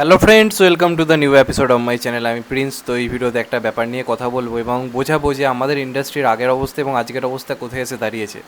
Hello friends welcome to the new episode of my channel আমি Prince, তো এই ভিডিওতে একটা ব্যাপার নিয়ে কথা বলব এবং বোঝাবো যে আমাদের ইন্ডাস্ট্রির আগের অবস্থা এবং আজকের অবস্থা কোথায় এসে দাঁড়িয়েছে।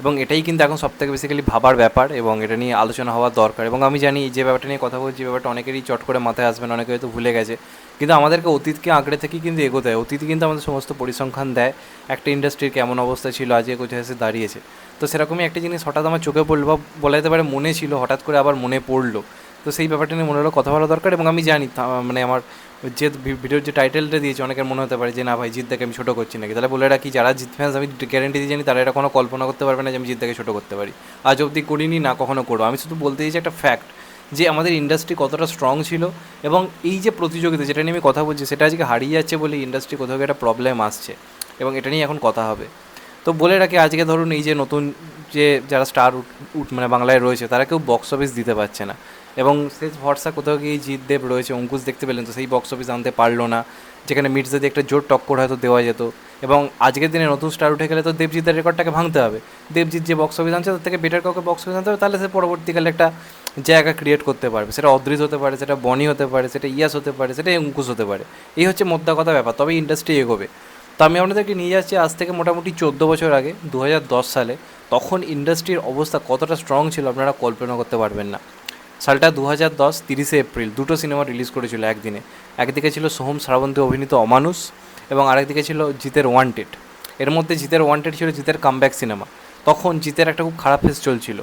এবং এটাই কিন্তু এখন সবথেকে বেসিক্যালি ভাবার ব্যাপার এবং এটা নিয়ে আলোচনা হওয়ার দরকার। এবং আমি জানি যে ব্যাপারটা নিয়ে কথা বলছি ব্যাপারটা অনেকেরই চট করে মাথায় আসবে না, অনেকে হয়তো ভুলে গেছে। কিন্তু আমাদেরকে অতীতকে আঁকড়ে থেকেই কিন্তু এগোতে হয়। অতীত কিন্তু আমাদের সমস্ত পরিসংখ্যান দেয়, একটা ইন্ডাস্ট্রির কেমন অবস্থা ছিল আজকে কোথায় এসে দাঁড়িয়েছে। তো সেরকমই একটা জিনিস হঠাৎ আমার চোখে পড়ল বা বলা যেতে পারে মনে ছিল, হঠাৎ করে আবার মনে পড়ল। তো সেই ব্যাপারটা নিয়ে মনে হলো কথা বলা দরকার এবং আমি জানি মানে আমার যে ভিডিওর যে টাইটেলটা দিয়েছে অনেকের মনে হতে পারে যে, না ভাই জিদ্দাকে আমি ছোটো করছি নাকি? তাহলে বলে রাখি, যারা জিত ফ্যান্স আমি গ্যারেন্টি দিয়ে জানি তারা এটা কোনো কল্পনা করতে পারবে না যে, আমি জিদ্দাকে ছোটো করতে পারি। আজ অবধি করিনি, না কখনো করব। আমি শুধু বলতে চাইছি একটা ফ্যাক্ট যে আমাদের ইন্ডাস্ট্রি কতটা স্ট্রং ছিল এবং এই যে প্রতিযোগিতা, যেটা নিয়ে আমি কথা বলছি, সেটা আজকে হারিয়ে যাচ্ছে বলে ইন্ডাস্ট্রি কোথাও একটা প্রবলেম আসছে এবং এটা নিয়ে এখন কথা হবে। তো বলে রাখি, আজকে ধরুন এই যে নতুন যে যারা স্টার উঠ মানে বাংলায় রয়েছে, তারা কেউ বক্স অফিস দিতে পারছে না। এবং শেষ ভরসা কোথাও গিয়ে জিৎদেব রয়েছে, অঙ্কুশ দেখতে পেলেন তো সেই বক্স অফিস আনতে পারল না। যেখানে মির্জা দিয়ে একটা জোর টক্কর হয়তো দেওয়া যেত। এবং আজকের দিনে নতুন স্টার উঠে গেলে তো দেবজিতের রেকর্ডটাকে ভাঙতে হবে। দেবজিৎ যে বক্স অফিস আনছে, তার থেকে বেটার কাউকে বক্স অফিস আনতে হবে, তাহলে সে পরবর্তীকালে একটা জায়গা ক্রিয়েট করতে পারবে। সেটা অদ্রিজ হতে পারে, সেটা বনি হতে পারে, সেটা ইয়াস হতে পারে, সেটা অঙ্কুশ হতে পারে। এই হচ্ছে মোদ্দা কথা ব্যাপার তবে ইন্ডাস্ট্রি এগোবে। আমি আপনাদেরকে নিয়ে যাচ্ছি আজ থেকে মোটামুটি চোদ্দ বছর আগে দু হাজার দশ সালে। তখন ইন্ডাস্ট্রির অবস্থা কতটা স্ট্রং ছিল আপনারা কল্পনা করতে পারবেন না। সালটা দু হাজার দশ, তিরিশে এপ্রিল, দুটো সিনেমা রিলিজ করেছিল একদিনে। একদিকে ছিল সোহম শ্রাবন্তী অভিনীত অমানুষ এবং আরেকদিকে ছিল জিতের ওয়ান্টেড এর মধ্যে জিতের ওয়ান্টেড ছিল জিতের কামব্যাক সিনেমা তখন জিতের একটা খুব খারাপ ফেস চলছিল।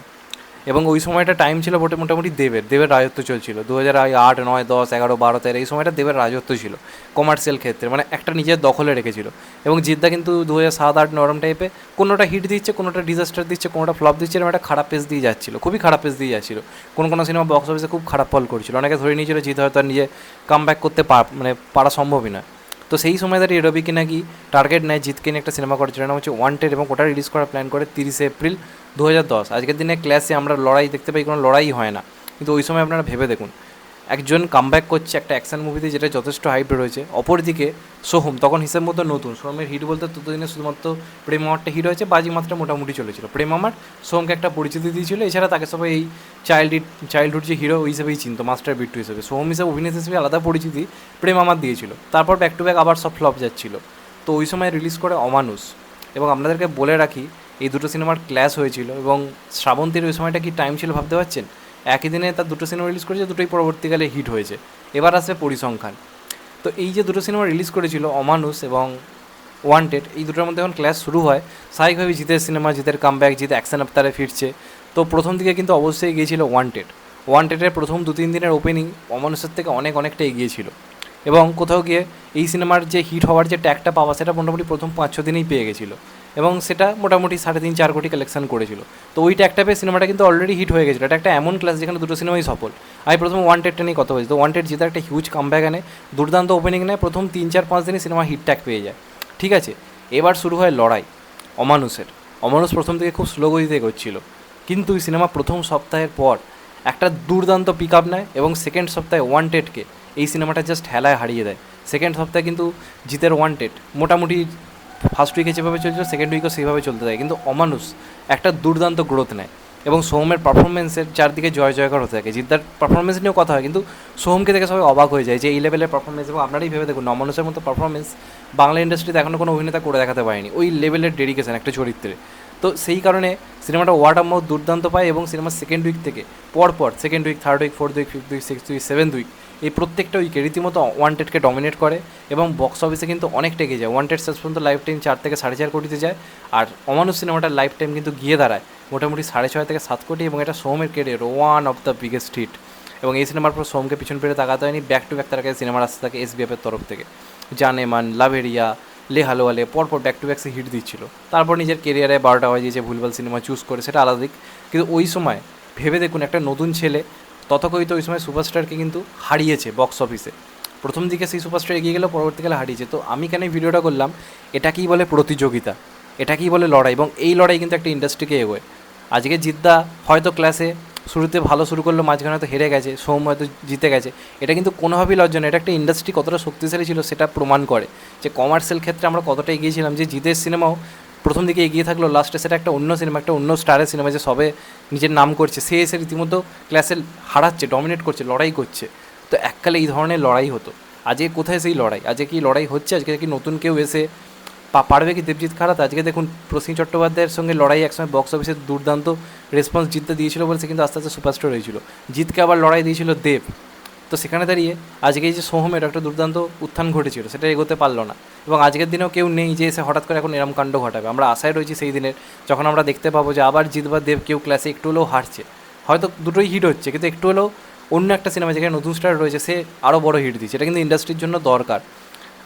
এবং ওই সময়টা টাইম ছিল মোটে, মোটামুটি দেবের দেবের রাজত্ব চলছিল। দু হাজার আট, নয়, দশ, এগারো, বারো, তেরো, এই সময়টা দেবের রাজত্ব ছিল কমার্শিয়াল ক্ষেত্রে মানে একটা নিজের দখলে রেখেছিল। এবং জিদ্দা কিন্তু দু হাজার সাত, আট, নরম টাইপে কোনোটা হিট দিচ্ছে, কোনোটা ডিজাস্টার দিচ্ছে, কোনোটা ফ্লপ দিচ্ছে, এরকম একটা খারাপ পেস দিয়ে যাচ্ছিল, খুবই খারাপ পেস দিয়ে যাচ্ছিল। কোন, কোনো সিনেমা বক্স অফিসে খুব খারাপ ফল করছিল। অনেকে ধরে নিয়েছিল জিত হয়তো নিজে কাম ব্যাক করতে পার মানে পারা সম্ভবই নয়। তো সেই সময় দাঁড়িয়ে রবিকে নাকি টার্গেট নেয় জিতকে নিয়ে একটা সিনেমা করার জন্য। হচ্ছে ওয়ান্টেড এবং ওটা রিলিজ করার প্ল্যান করে তিরিশে এপ্রিল দু হাজার দশ। আজকের দিনে ক্লাসে আমরা লড়াই দেখতে পাই, কোনো লড়াই হয় না। কিন্তু ওই সময় আপনারা ভেবে দেখুন একজন কামব্যাক করছে একটা অ্যাকশন মুভিতে যেটা যথেষ্ট হাইপ রয়েছে। অপরদিকে সোহম, তখন হিসেব মতো নতুন। সোহমের হিট বলতে ততদিনে শুধুমাত্র প্রেম আমারটা হিট হয়েছে, বাজি মাত্রা মোটামুটি চলেছিল। প্রেম আমার, সোহমকে একটা পরিচিতি দিয়েছিল। এছাড়া তাকে সবাই এই চাইল্ড চাইল্ডহুড যে হিরো ওই হিসেবেই চিনতো মাস্টার বিট্টু হিসেবে। সোহম হিসেবে অভিনেতা হিসেবে আলাদা পরিচিতি প্রেম আমার দিয়েছিল। তারপর ব্যাক টু ব্যাক আবার সব ফ্লপ যাচ্ছিল। তো ওই সময় রিলিজ করে অমানুষ। এবং আপনাদেরকে বলে রাখি, এই দুটো সিনেমার ক্ল্যাশ হয়েছিল। এবং শ্রাবন্তীর ওই সময়টা কি টাইম ছিল ভাবতে পারছেন? একই দিনে তার দুটো সিনেমা রিলিজ করেছে, দুটোই পরবর্তীকালে হিট হয়েছে। এবার আসবে পরিসংখ্যান। তো এই যে দুটো সিনেমা রিলিজ করেছিল, অমানুষ এবং ওয়ান্টেড এই দুটোর মধ্যে যখন ক্লাস শুরু হয়। স্বাভাবিকভাবে জিতের সিনেমা জিতের কামব্যাক জিত অ্যাকশন আফতারে ফিরছে। তো প্রথম দিকে কিন্তু অবশ্যই গিয়েছিল ওয়ান্টেড ওয়ান্টেডের প্রথম দু তিন দিনের ওপেনিং অমানুষের থেকে অনেক, অনেকটা এগিয়েছিল এবং কোথাও গিয়ে এই সিনেমার যে হিট হওয়ার যে ট্যাগটা পাওয়া, সেটা মোটামুটি প্রথম পাঁচ, ছ দিনেই পেয়ে গেছিল। এবং সেটা মোটামুটি সাড়ে তিন, চার কোটি কালেকশন করেছিল। তো ওইটা একটা পেয়ে সিনেমাটা কিন্তু অলরেডি হিট হয়ে গেছিল। এটা একটা এমন ক্লাস যেখানে দুটো সিনেমাই সফল। আমি প্রথম ওয়ান্টেডটা নিয়ে কথা বলছি। তো ওয়ান্টেড জিতে একটা হিউজ কামব্যাক আনে। দুর্দান্ত ওপেনিং নেয়। প্রথম তিন, চার, পাঁচ দিনই সিনেমা হিট ট্যাগ পেয়ে যায়। ঠিক আছে? এবার শুরু হয় লড়াই। অমানুষের। অমানুষ প্রথম থেকে খুব স্লো গতিতে এগোচ্ছিল। কিন্তু এই সিনেমা প্রথম সপ্তাহের পর একটা দুর্দান্ত পিক আপ নেয় এবং সেকেন্ড সপ্তাহে ওয়ান্টেডকে এই সিনেমাটা জাস্ট হেলায় হারিয়ে দেয়। সেকেন্ড সপ্তাহে কিন্তু জিতের ওয়ান্টেড মোটামুটি ফার্স্ট উইকে যেভাবে চলছিল সেকেন্ড উইকও সেইভাবে চলতে থাকে। কিন্তু অমানুষ একটা দুর্দান্ত গ্রোথ নেয়। এবং সোহমের পারফরমেন্সের চারদিকে জয় জয়কার হতে থাকে। জিদ্দার পারফরমেন্স নিয়েও কথা হয়, কিন্তু সোহমকে দেখে সবাই অবাক হয়ে যায় যে এই লেভেলের পারফরমেন্স এবং আপনারাই ভেবে দেখুন অমানুষের মতো পারফরমেন্স বাংলা ইন্ডাস্ট্রিতে এখনও কোনো অভিনেতা করে দেখাতে পারেনি। ওই লেভেলের ডেডিকেশন একটা চরিত্রে। তো সেই কারণে সিনেমাটা ওয়ার্ড অফ মাউথ দুর্দান্ত পায় এবং সিনেমার সেকেন্ড উইক থেকে পর পর second week third week fourth week fifth week sixth week seventh week এই প্রত্যেকটা উইকে রীতিমতো ওয়ান্টেডকে ডমিনেট করে এবং বক্স অফিসে কিন্তু অনেকটা এগিয়ে যায়। ওয়ান্টেড শেষ পর্যন্ত লাইফ টাইম চার থেকে সাড়ে চার কোটিতে যায় আর অমানুষ সিনেমাটার লাইফ টাইম কিন্তু গিয়ে দাঁড়ায়। মোটামুটি সাড়ে ছয় থেকে সাত কোটি এবং এটা সোমের career one of the biggest hit এবং এই সিনেমার পর সোমকে পিছন ফিরে তাকাতে হয়নি ব্যাক টু ব্যাক তার কাছে সিনেমার আসতে থাকে এসবিএফের তরফ থেকে। জানেমান লাভেরিয়া লে হালোয়ালে পরপর ব্যাক টু ব্যাক সে হিট দিচ্ছিল। তারপর নিজের কেরিয়ারে বারোটা বাজিয়েছে ভুলভাল সিনেমা চুজ করে, সেটা আলাদা দিক। কিন্তু ওই সময় ভেবে দেখুন, একটা নতুন ছেলে, তথাকথিত ওই সময় সুপারস্টারকে কিন্তু হারিয়েছে বক্স অফিসে প্রথম দিকে সেই সুপারস্টার এগিয়ে গেলেও পরবর্তীকালে হারিয়েছে। তো আমি কেন ভিডিওটা করলাম? এটাকেই বলে প্রতিযোগিতা? এটাকেই বলে লড়াই? এবং এই লড়াই কিন্তু একটা ইন্ডাস্ট্রিকে এগোয়। আজকে জিদ্দা হয়তো ক্লাসে শুরুতে ভালো শুরু করল, মাঝখানে হয়তো হেরে গেছে, সোম হয়তো জিতে গেছে। এটা কিন্তু কোনোভাবেই লজ্জা নয়, এটা একটা ইন্ডাস্ট্রি কতটা শক্তিশালী ছিল সেটা প্রমাণ করে যে কমার্শিয়াল ক্ষেত্রে আমরা কতটা এগিয়েছিলাম যে জিতের সিনেমাও প্রথম দিকে এগিয়ে থাকল লাস্টে সেটা একটা অন্য সিনেমা একটা অন্য স্টারের সিনেমা যে সবে নিজের নাম করছে, সে এসে রীতিমতো ক্লাসে হারাচ্ছে ডমিনেট করছে, লড়াই করছে। তো এককালে এই ধরনের লড়াই হতো। আজকে কোথায় সেই লড়াই? আজকে কি লড়াই হচ্ছে? আজকে কি নতুন কেউ এসে পারবে কি দেবজিৎ খারাপ আজকে দেখুন প্রসেন চট্টোপাধ্যায়ের সঙ্গে লড়াই একসময় বক্স অফিসে দুর্দান্ত রেসপন্স জিততে দিয়েছিল বলে সে কিন্তু আস্তে আস্তে সুপারস্টার হয়েছিল। জিতকে আবার লড়াই দিয়েছিল দেব। তো সেখানে দাঁড়িয়ে আজকে এই যে সোহমের একটা দুর্দান্ত উত্থান ঘটেছিল, সেটা এগোতে পারল না। এবং আজকের দিনেও কেউ নেই যে এসে হঠাৎ করে এখন এরম কাণ্ড ঘটাবে। আমরা আশায় রয়েছি সেই দিনের যখন আমরা দেখতে পাবো যে আবার জিত বা দেব, কেউ ক্লাসে একটু হলেও হারছে। হয়তো দুটোই হিট হচ্ছে, কিন্তু একটু হলেও অন্য একটা সিনেমা যেখানে নতুন স্টার রয়েছে, সে আরও বড় হিট দিচ্ছে। এটা কিন্তু ইন্ডাস্ট্রির জন্য দরকার।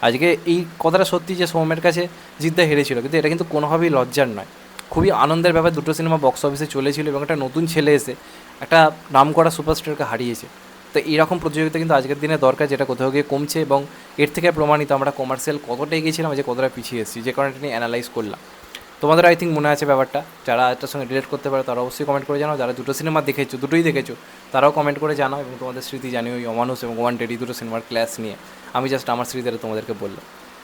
আজকে এই কথাটা সত্যি যে সৌম্যের কাছে জিতদা হেরেছিল, কিন্তু এটা কিন্তু কোনোভাবেই লজ্জার নয়। খুবই আনন্দের ব্যাপার, দুটো সিনেমা বক্স অফিসে চলেছিল এবং একটা নতুন ছেলে এসে একটা নাম করা সুপারস্টারকে হারিয়েছে। তো এইরকম প্রতিযোগিতা কিন্তু আজকের দিনে দরকার, যেটা কোথাও গিয়ে কমছে এবং এর থেকে প্রমাণিত আমরা কমার্শিয়াল কতটা এগিয়েছিলাম যে কতটা পিছিয়ে এসেছি, যে কারণে এটা নিয়ে অ্যানালাইজ করলাম। তোমাদের আই থিঙ্ক মনে আছে ব্যাপারটা? যারা এটার সঙ্গে রিলেট করতে পারে, তারা অবশ্যই কমেন্ট করে জানাও। যারা দুটো সিনেমা দেখেছ, দুটোই দেখেছ, তারাও কমেন্ট করে জানাও এবং তোমাদের স্মৃতি জানিও ওই অমানুষ এবং ওয়ান ডেডি দুটো সিনেমার ক্লাস নিয়ে। আমি জাস্ট আমার স্মৃতিটা তোমাদেরকে বললাম।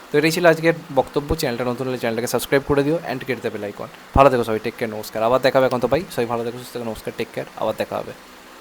তো এটাই ছিল আজকের বক্তব্য। চ্যানেলটা নতুন হলে চ্যানেলটাকে সাবস্ক্রাইব করে দিও অ্যান্ড কেটে দেবে লাইকন ভালো থেকো সবাই টেক কেয়ার নমস্কার। আবার দেখা হবে এখন তো ভাই সবাই ভালো থেকো, সুস্থ নমস্কার টেক কেয়ার আবার দেখা হবে।